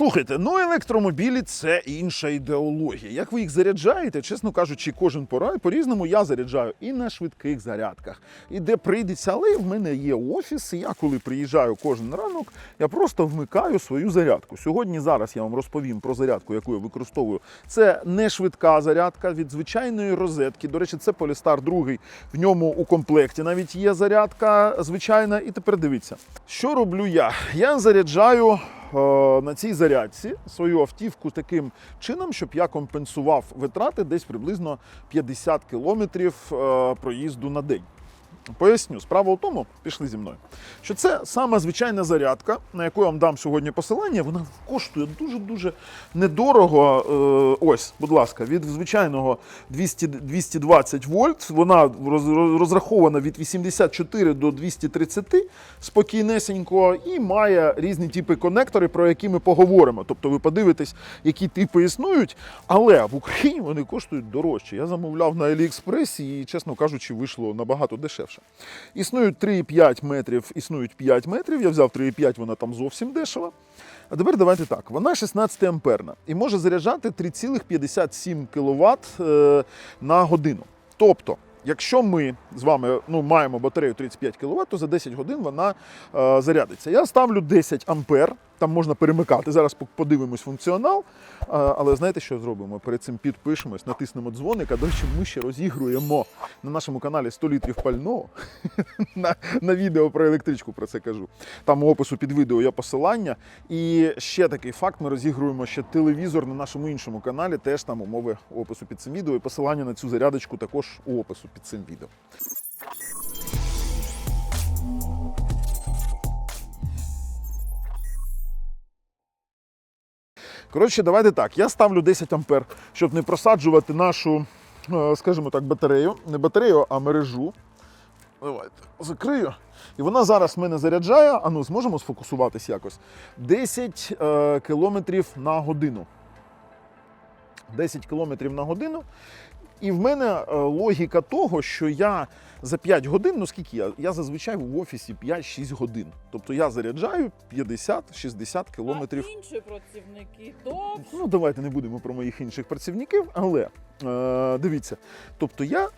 Слухайте, ну електромобілі це інша ідеологія. Як ви їх заряджаєте, чесно кажучи, кожен пора по-різному я заряджаю і на швидких зарядках, і де прийдеться, але в мене є офіс, і я коли приїжджаю кожен ранок, я просто вмикаю свою зарядку. Сьогодні зараз я вам розповім про зарядку, яку я використовую. Це не швидка зарядка від звичайної розетки. До речі, це Polestar 2. В ньому у комплекті навіть є зарядка звичайна. І тепер дивіться, що роблю я? Я заряджаю на цій зарядці свою автівку таким чином, щоб я компенсував витрати десь приблизно 50 кілометрів е, проїзду на день. Поясню, справа у тому, пішли зі мною, що це сама звичайна зарядка, на яку я вам дам сьогодні посилання. Вона коштує дуже-дуже недорого. Е, Ось, будь ласка, від звичайного 200, 220 вольт. Вона розрахована від 84 до 230 спокійнесенько і має різні типи конектори, про які ми поговоримо. Тобто ви подивитесь, які типи існують, але в Україні вони коштують дорожче. Я замовляв на AliExpress і, чесно кажучи, вийшло набагато дешевше. Існують 3,5 метрів, існують 5 метрів. Я взяв 3,5, вона там зовсім дешева. А тепер давайте так. Вона 16 амперна і може заряджати 3,57 кВт е, на годину. Тобто, якщо ми з вами ну, маємо батарею 35 кВт, то за 10 годин вона е, зарядиться. Я ставлю 10 ампер. Там можна перемикати. Зараз подивимось функціонал. Але знаєте, що зробимо? Перед цим підпишемось, натиснемо дзвоник. А до речі, ми ще розігруємо на нашому каналі 100 літрів пального. на, на відео про електричку про це кажу. Там у опису під відео є посилання. І ще такий факт: ми розігруємо ще телевізор на нашому іншому каналі. Теж там умови опису під цим відео. І посилання на цю зарядочку також у опису під цим відео. Коротше, давайте так. Я ставлю 10 ампер, щоб не просаджувати нашу, е, скажімо так, батарею. Не батарею, а мережу. Давайте закрию. І вона зараз мене заряджає. А ну, зможемо сфокусуватись якось. 10 е, кілометрів на годину. 10 кілометрів на годину. І в мене е, логіка того, що я за 5 годин, ну скільки я? Я зазвичай в офісі 5-6 годин. Тобто я заряджаю 50-60 кілометрів. А інші працівники довше. Ну, давайте не будемо про моїх інших працівників, але е, дивіться, тобто я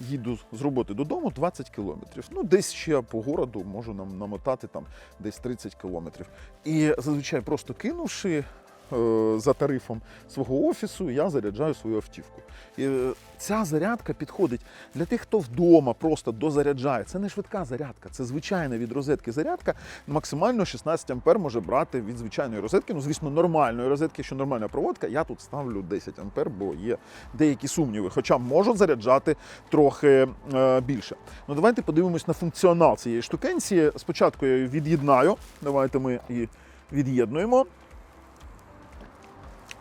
їду з роботи додому 20 кілометрів. Ну, десь ще по городу можу нам намотати там десь 30 кілометрів. І зазвичай просто кинувши. Е, За тарифом свого офісу я заряджаю свою автівку. І е, ця зарядка підходить для тих, хто вдома просто дозаряджає. Це не швидка зарядка, це звичайна від розетки зарядка. Максимально 16 ампер може брати від звичайної розетки. Ну, звісно, нормальної розетки, що нормальна проводка. Я тут ставлю 10 ампер, бо є деякі сумніви. Хоча можуть заряджати трохи е, більше. Ну давайте подивимось на функціонал цієї штукенції. Спочатку я її від'єднаю. Давайте ми її від'єднуємо.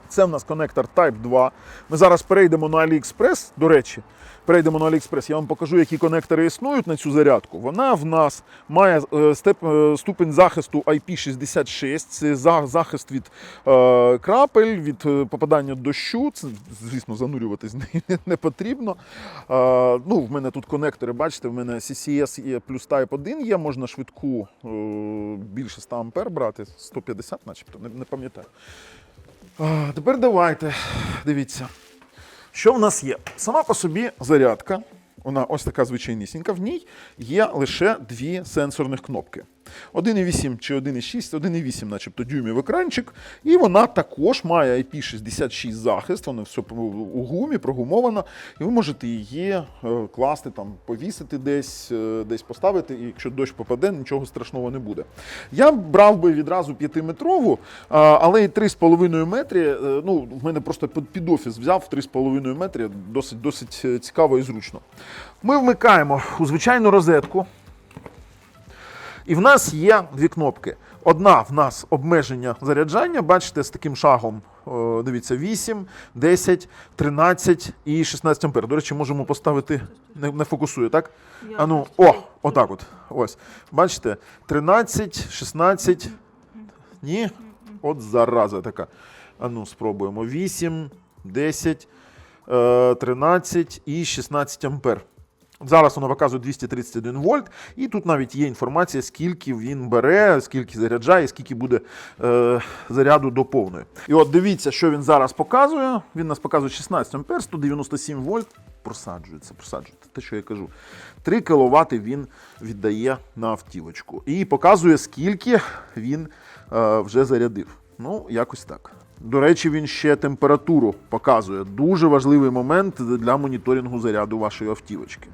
Це в нас конектор Type 2. Ми зараз перейдемо на AliExpress, до речі. Перейдемо на AliExpress, я вам покажу, які конектори існують на цю зарядку. Вона в нас має е, е, ступень захисту IP66, це захист від е, крапель, від попадання дощу. Це, звісно, занурюватись не- потрібно. Ну, в мене тут конектори, бачите, в мене CCS є плюс Type 1 є, можна швидку більше 100 ампер брати, 150 начебто, не пам'ятаю. Тепер давайте. Дивіться. Що в нас є? Сама по собі зарядка. Вона ось така звичайнісінька. В ній є лише дві сенсорних кнопки. 1,8 чи 1,6, 1,8, начебто дюймів екранчик. І вона також має IP66 захист, вона все у гумі, прогумована. І ви можете її е, класти, там, повісити десь, е, десь поставити, і якщо дощ попаде, нічого страшного не буде. Я брав би відразу 5-метрову, але і 3,5 метри. е, Ну, в мене просто під офіс взяв 3,5 метри, досить, досить е, цікаво і зручно. Ми вмикаємо у звичайну розетку. І в нас є дві кнопки. Одна в нас обмеження заряджання, бачите, з таким шагом. Дивіться, 8, 10, 13 і 16 ампер. До речі, можемо поставити, не, не фокусує, так? А ну, о, отак от. Ось. Бачите, 13, 16. Ні? От зараза така. А ну, спробуємо. 8, 10, е, 13 і 16 ампер. Зараз воно показує 231 вольт, і тут навіть є інформація, скільки він бере, скільки заряджає, скільки буде е, заряду до повної. І от дивіться, що він зараз показує. Він нас показує 16 ампер, 197 вольт. Просаджується, просаджується. Те, що я кажу. 3 кВт він віддає на автівочку. І показує, скільки він е, вже зарядив. Ну, якось так. До речі, він ще температуру показує. Дуже важливий момент для моніторингу заряду вашої автівочки.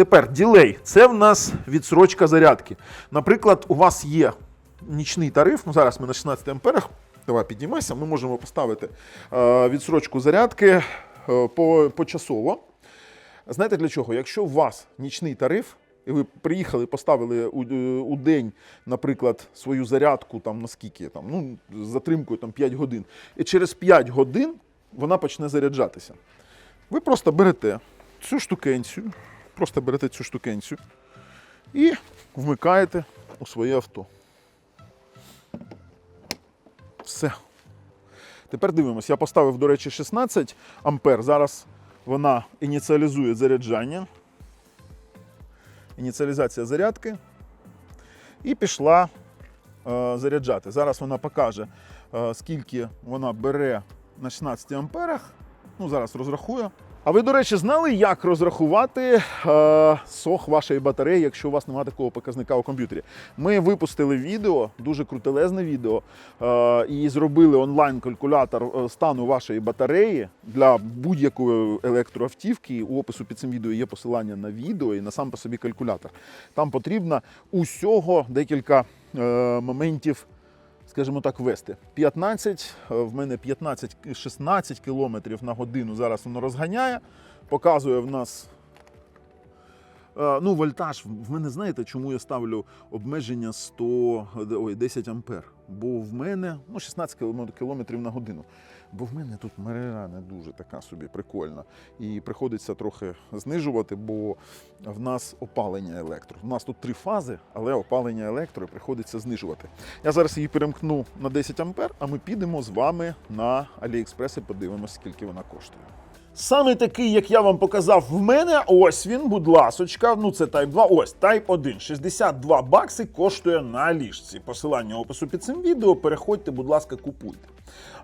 Тепер ділей. Це в нас відсрочка зарядки. Наприклад, у вас є нічний тариф. Ну, зараз ми на 16 амперах. Давай піднімайся, ми можемо поставити е, відсрочку зарядки е, по, почасово. Знаєте для чого? Якщо у вас нічний тариф, і ви приїхали, поставили у, е, у день, наприклад, свою зарядку там на скільки там, ну, з затримкою там 5 годин, і через 5 годин вона почне заряджатися. Ви просто берете цю штукенцію, просто берете цю штукенцію і вмикаєте у своє авто. Все. Тепер дивимося. Я поставив, до речі, 16 ампер. Зараз вона ініціалізує заряджання. Ініціалізація зарядки. І пішла е, заряджати. Зараз вона покаже, е, скільки вона бере на 16 амперах. Ну, зараз розрахую. А ви, до речі, знали, як розрахувати е, сох вашої батареї, якщо у вас немає такого показника у комп'ютері? Ми випустили відео, дуже крутелезне відео, е, і зробили онлайн-калькулятор е, стану вашої батареї для будь-якої електроавтівки. У опису під цим відео є посилання на відео і на сам по собі калькулятор. Там потрібно усього декілька е, моментів скажімо так, вести. 15, е, в мене 15-16 км на годину зараз воно розганяє, показує в нас. е, Ну, вольтаж, в мене знаєте, чому я ставлю обмеження 100, е, ой, 10 ампер? Бо в мене ну, 16 км на годину. Бо в мене тут мережа не дуже така собі прикольна. І приходиться трохи знижувати, бо в нас опалення електро. У нас тут три фази, але опалення електро приходиться знижувати. Я зараз її перемкну на 10 ампер, а ми підемо з вами на AliExpress і подивимося, скільки вона коштує. Саме такий, як я вам показав в мене, ось він, будь ласочка, ну це Type 2, ось Type 1. 62 бакси коштує на ліжці. Посилання опису під цим відео. Переходьте, будь ласка, купуйте.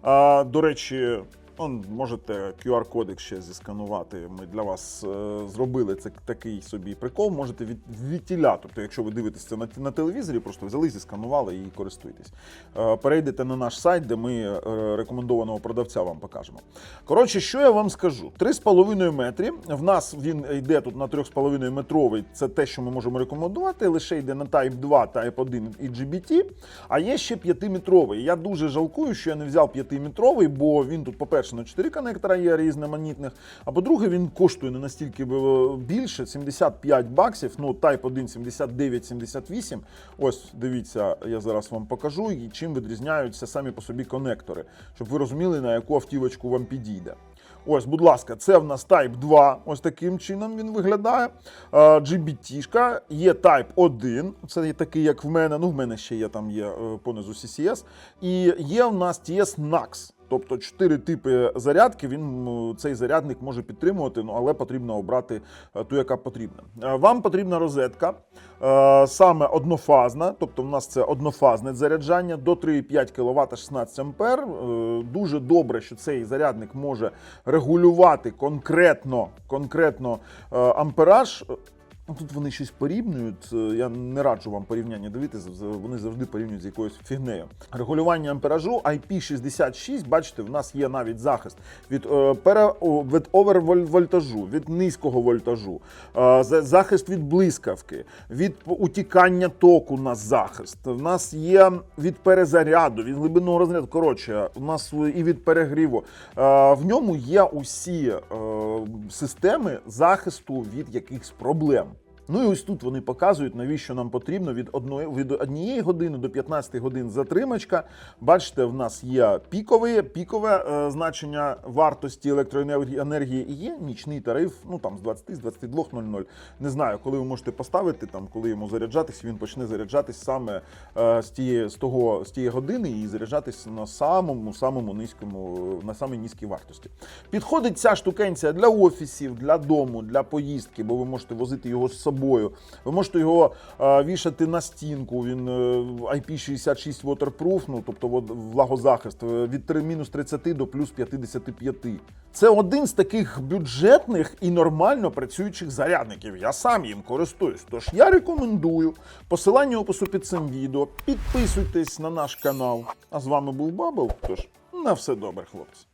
А, до речі, он, можете QR-кодик ще зісканувати. Ми для вас е, зробили це такий собі прикол. Можете від, відтіля. Тобто, якщо ви дивитесь це на, на телевізорі, просто взяли, зісканували і користуйтесь. Е, перейдете на наш сайт, де ми е, рекомендованого продавця вам покажемо. Коротше, що я вам скажу? 3,5 метрі. В нас він йде тут на 3,5 метровий. Це те, що ми можемо рекомендувати. Лише йде на Type 2, Type 1 і GBT. А є ще 5-метровий. Я дуже жалкую, що я не взяв 5-метровий, бо він тут, по-перше, на 4 коннектора є різноманітних. А по-друге, він коштує не настільки е, більше 75 баксів. Ну, Type 1 79-78. Ось дивіться, я зараз вам покажу, і чим відрізняються самі по собі конектори, щоб ви розуміли, на яку автівочку вам підійде. Ось, будь ласка, це в нас Type 2. Ось таким чином він виглядає. Е, GBT-шка, є Type 1, це є такий, як в мене. Ну, в мене ще є там є е, понизу CCS. І є в нас TS NAX. Тобто чотири типи зарядки. Він цей зарядник може підтримувати, ну але потрібно обрати е, ту, яка потрібна. Е, Вам потрібна розетка, е, саме однофазна, тобто в нас це однофазне заряджання до 3,5 кВт 16 ампер. Дуже добре, що цей зарядник може регулювати конкретно, конкретно ампераж. Ну, тут вони щось порівнюють. е, Я не раджу вам порівняння дивитися. Вони завжди порівнюють з якоюсь фігнею. Регулювання амперажу IP66, бачите, в нас є навіть захист від е, пере, від овервольтажу, від низького вольтажу, е, за- захист від блискавки, від утікання току. У нас захист. В нас є від перезаряду, від глибинного розряду. Коротше, у нас і від перегріву. Е, В ньому є усі е, системи захисту від якихось проблем. Ну і ось тут вони показують, навіщо нам потрібно від одної від однієї години до 15 годин затримачка. Бачите, в нас є пікове, пікове значення вартості електроенергії і є нічний тариф, ну там з 20 з 22.00. Не знаю, коли ви можете поставити, там коли йому заряджатись, він почне заряджатись саме е, з тієї з того з тієї години і заряджатись на самому самому низькому на самій низькій вартості. Підходить ця штукенція для офісів, для дому, для поїздки, бо ви можете возити його з собою. Ви можете його е, вішати на стінку. Він е, IP66 waterproof, ну тобто влагозахист е, від три- мінус 30 до плюс 55. Це один з таких бюджетних і нормально працюючих зарядників. Я сам їм користуюсь. Тож я рекомендую посилання опису під цим відео. Підписуйтесь на наш канал. А з вами був Бабл. Тож на все добре, хлопці.